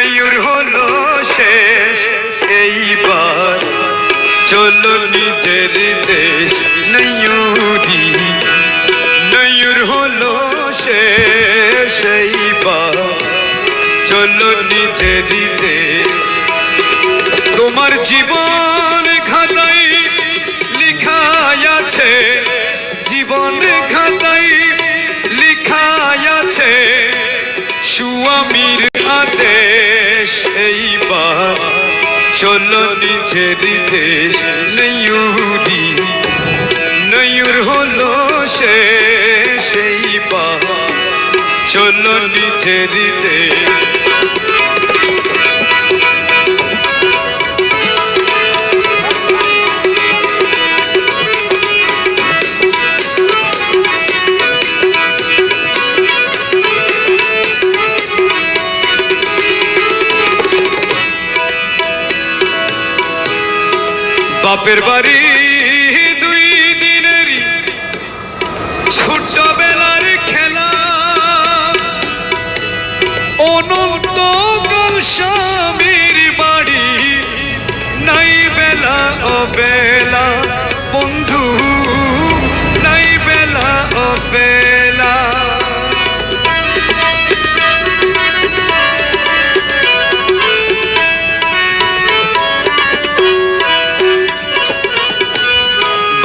নয়ুর হলো শেষ, এইবার চলো নিজের দেশ নয়ুরি। নয়ুর হলো শেষ, এইবার চলো নিজের দেশ। তোমার জীবন চলো নিজের দেশ নয়ুরি। নয়ুর হলো সে সেই এইবার চলো নিজের দেশ বাপের বাড়ি দুই দিনেরই ছোটবেলার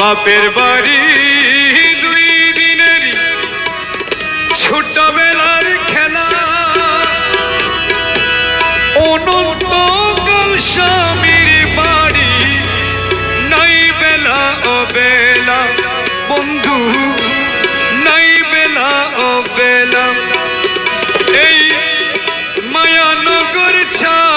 বাপের বাড়ি দুই দিনেরই ছোটবেলার খেলা। অনন্ত স্বামীর বাড়ি, নাই বেলা অবেলা বন্ধু, নাই বেলা অবেলা এই মায়ানগর ছাড়ি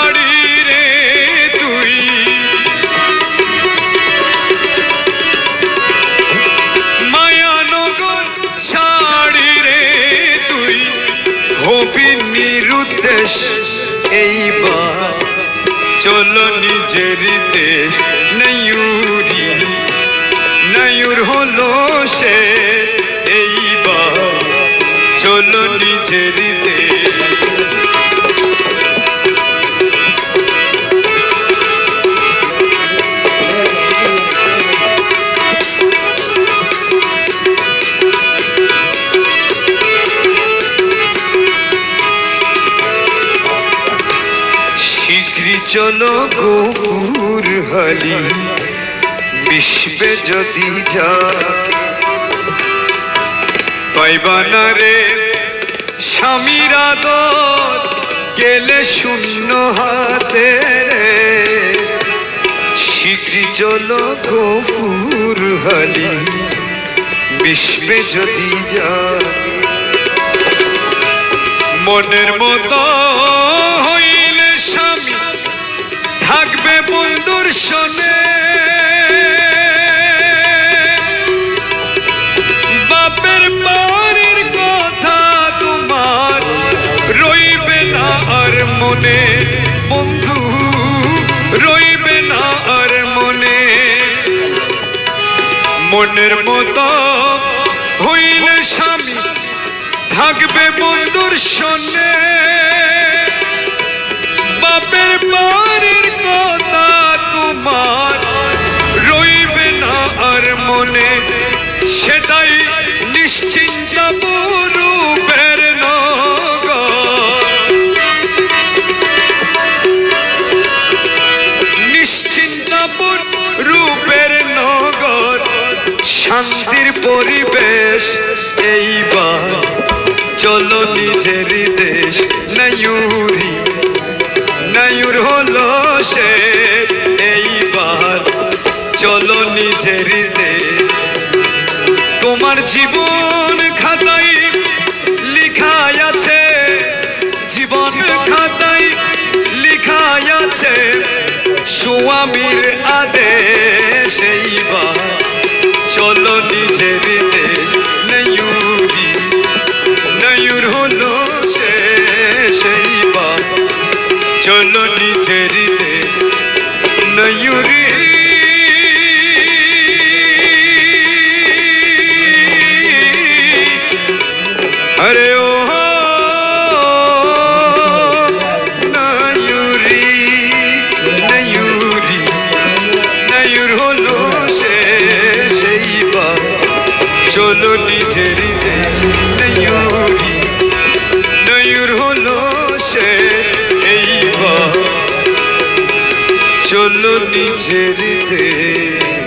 নিরুদ্দেশ এইবার। চলো নিজের দেশ নয়ুরি নয়ুর হলো সে চলো গফুর হলি বিশ্বে যদি যা। পাইবানা রে স্বামীর আদর, গেলে শূন্য হাতে। শীঘ্রই চলো গফুর হলি বিশ্বে যদি যা। মনের মতো বন্ধুর শোনে বাপের বাড়ির কথা তোমার রইবে না আর মনে, বন্ধু, রইবে না আর মনে। মনের মতো হইলে স্বামী থাকবে বন্ধুর শোনে সেটাই নিশ্চিন্ত রূপের নগর। নিশ্চিন্তাপুর রূপের নগর, শান্তির পরিবেশ, এইবার চলো নিজের দেশ। নয়ুরি, নয়ুর হলো সে এইবার চলো নিজের দেশ। তোমার জীবন খাতাই লিখাই আছে জীবন খাতাই লিখাই আছে সুয়ামীর আদেশ চলো নিজের দেশ হরে ও নয়ুরি নয়ুরি, নয়ুর হলো সে, সেই বা। চলো নিজের নয়ুরি, নয়ুর হলো সে, এই বা। চলো নিজের দেশ